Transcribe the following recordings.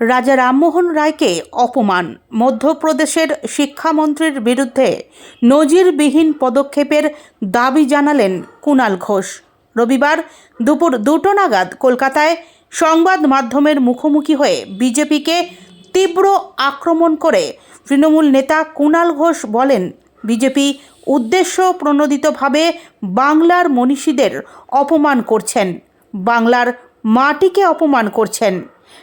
রাজা রামমোহন রায়কে অপমান। মধ্যপ্রদেশের শিক্ষামন্ত্রীর বিরুদ্ধে নজিরবিহীন পদক্ষেপের দাবি জানালেন কুণাল ঘোষ। রবিবার দুপুর দুটো নাগাদ কলকাতায় সংবাদ মাধ্যমের মুখোমুখি হয়ে বিজেপিকে তীব্র আক্রমণ করে তৃণমূল নেতা কুণাল ঘোষ বলেন, বিজেপি উদ্দেশ্য প্রণোদিতভাবে বাংলার মনীষীদের অপমান করছেন। বাংলার মাটিকে অপমান করছেন।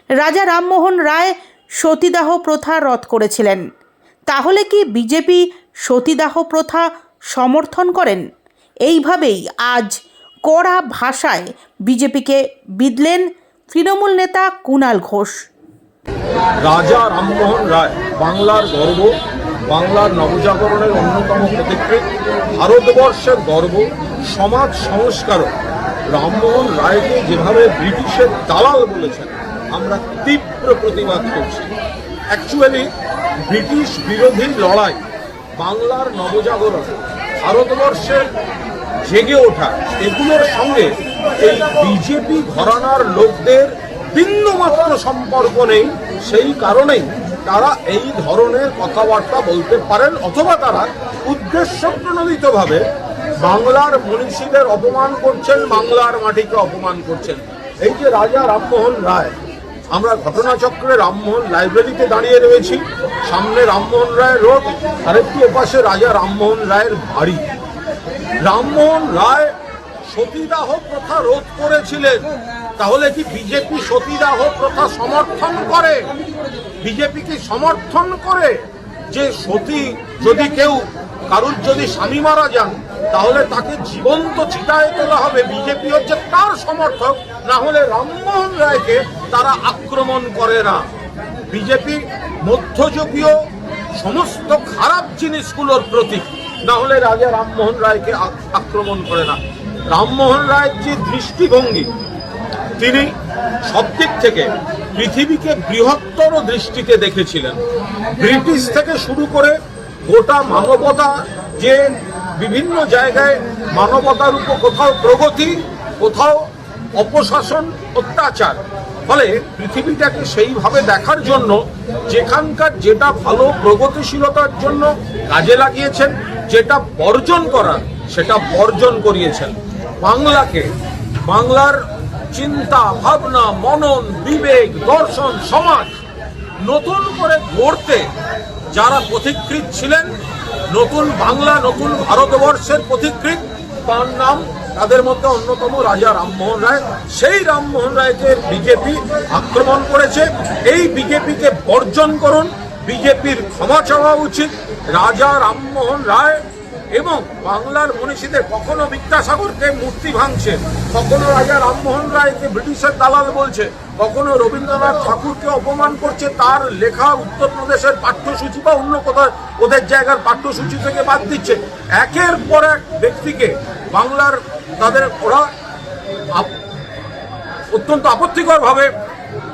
রাজা রামমোহন রায় সতীদাহ প্রথা রদ করেছিলেন। তাহলে কি বিজেপি সতীদাহ প্রথা সমর্থন করেন? এইভাবেই আজ কড়া ভাষায় বিজেপিকে বিদলেন তৃণমূল নেতা কুণাল ঘোষ। রাজা রামমোহন রায় বাংলার গর্ব, বাংলার নবজাগরণের অন্যতম প্রতিকৃত, ভারতবর্ষের গর্ব, সমাজ সংস্কারক। রামমোহন রায়কে যেভাবে ব্রিটিশের দালাল বলেছেন আমরা তীব্র প্রতিবাদ করছি। অ্যাকচুয়ালি ব্রিটিশ বিরোধী লড়াই বাংলার নবজাগরণ, ভারতবর্ষের জেগে ওঠা, এগুলোর সঙ্গে এই বিজেপি ঘরানার লোকদের বিন্দুমাত্র সম্পর্ক নেই। সেই কারণেই তারা এই ধরনের কথাবার্তা বলতে পারেন অথবা তারা উদ্দেশ্য প্রণোদিতভাবে বাংলার মনীষীদের অপমান করছেন, বাংলার মাটিকে অপমান করছেন। এই যে রাজা রামমোহন রায় আমরা ঘটনাচক্রে রামমোহন লাইব্রেরিতে দাঁড়িয়ে রয়েছি। সামনে রামমোহন রায় রোড, আরেকটি এপাশে রাজা রামমোহন রায়ের বাড়ি। রামমোহন রায় সতীদাহ প্রথা রোধ করেছিলেন। তাহলে কি বিজেপি সতীদাহ প্রথা সমর্থন করে? বিজেপি কি সমর্থন করে যে সতী যদি কেউ, কারুর যদি স্বামী মারা যান তাহলে তাকে জীবন্ত চিতায় তোলা হবে। বিজেপি হচ্ছে তার সমর্থক, না হলে রামমোহন রায়কে তারা আক্রমণ করে না। বিজেপি মধ্যযুগীয় সমস্ত খারাপ জিনিসগুলোর প্রতীক, না হলে রাজা রামমোহন রায়কে আক্রমণ করে না। রামমোহন রায়ের যে দৃষ্টিভঙ্গি, তিনি সব দিক থেকে পৃথিবীকে বৃহত্তর দৃষ্টিতে দেখেছিলেন। ব্রিটিশ থেকে শুরু করে গোটা মানবতা যে বিভিন্ন জায়গায় মানবতার উপর কোথাও প্রগতি, কোথাও অপশাসন, অত্যাচার। ফলে পৃথিবীটাকে সেইভাবে দেখার জন্য যেখানকার যেটা ভালো প্রগতিশীলতার জন্য কাজে লাগিয়েছেন, যেটা বর্জন করার, সেটা বর্জন করিয়েছেন। বাংলাকে, বাংলার চিন্তা, ভাবনা, মনন, বিবেক, দর্শন, সমাজ নতুন করে গড়তে যারা পথিকৃত ছিলেন নতুন বাংলা, নতুন ভারতবর্ষের পথিকৃত তার নাম তাদের মধ্যে অন্যতম রাজা রামমোহন রায়। সেই রামমোহন রায়কে বিজেপি আক্রমণ করেছে। এই বিজেপিকে বর্জন করুন। বিজেপির ক্ষমা চাওয়া উচিত। রাজা রামমোহন রায় এবং বাংলার মনীষীদের কখনো বিদ্যাসাগরকে মূর্তি ভাঙছে, কখনো রাজা রামমোহন রায়কে ব্রিটিশের দালাল বলছে, কখনো রবীন্দ্রনাথ ঠাকুরকে অপমান করছে, তার লেখা উত্তরপ্রদেশের পাঠ্যসূচি বা অন্য কোথাও ওদের জায়গার পাঠ্যসূচি থেকে বাদ দিচ্ছে। একের পর এক ব্যক্তিকে বাংলার তাদের ওরা অত্যন্ত আপত্তিকরভাবে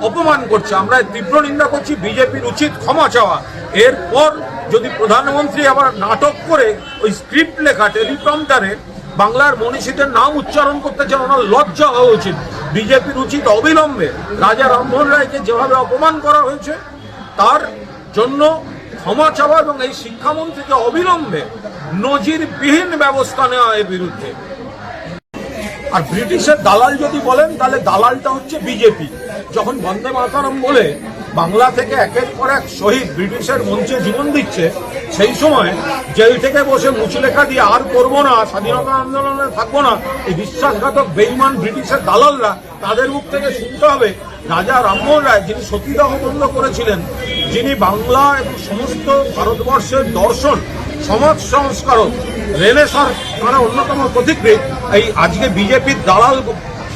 অপমান করছে। আমরা তীব্র নিন্দা করছি, বিজেপির উচিত ক্ষমা চাওয়া। এরপর যদি প্রধানমন্ত্রী আবার নাটক করে ওই স্ক্রিপ্ট লেখা টেলিপ্রম্পটারে বাংলার মনীষীদের নাম উচ্চারণ করতে চান ওনার লজ্জা হওয়া উচিত। বিজেপির উচিত অবিলম্বে রাজা রামমোহন রায়কে যেভাবে অপমান করা হয়েছে, তার জন্য ক্ষমা চাওয়া এবং এই শিক্ষামন্ত্রীকে অবিলম্বে নজিরবিহীন ব্যবস্থা নেওয়া এর বিরুদ্ধে। আর ব্রিটিশের দালাল যদি বলেন, তাহলে দালালটা হচ্ছে বিজেপি। যখন বন্দে মাতারম বলে বাংলা থেকে একের পর এক শহীদ ব্রিটিশের মঞ্চে জীবন দিচ্ছে, সেই সময় জেল থেকে বসে মুচলেখা দিয়ে আর করব না, স্বাধীনতা আন্দোলনে থাকব না, এই বিশ্বাসঘাতক বেইমান ব্রিটিশের দালালরা তাদের মুখ থেকে শুনতে হবে। রাজা রামমোহন রায় যিনি সতীদাহ বন্ধ করেছিলেন, যিনি বাংলা এবং সমস্ত ভারতবর্ষের দর্শন, সমাজ সংস্কারক রেনেসার তারা অন্যতম প্রতিকৃত এই আজকে বিজেপির দালাল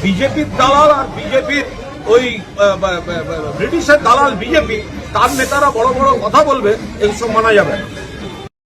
বিজেপির দালাল আর বিজেপির ওই ব্রিটিশের দালাল বিজেপি তার নেতারা বড় বড় কথা বলবে এইসব মানা যাবে না।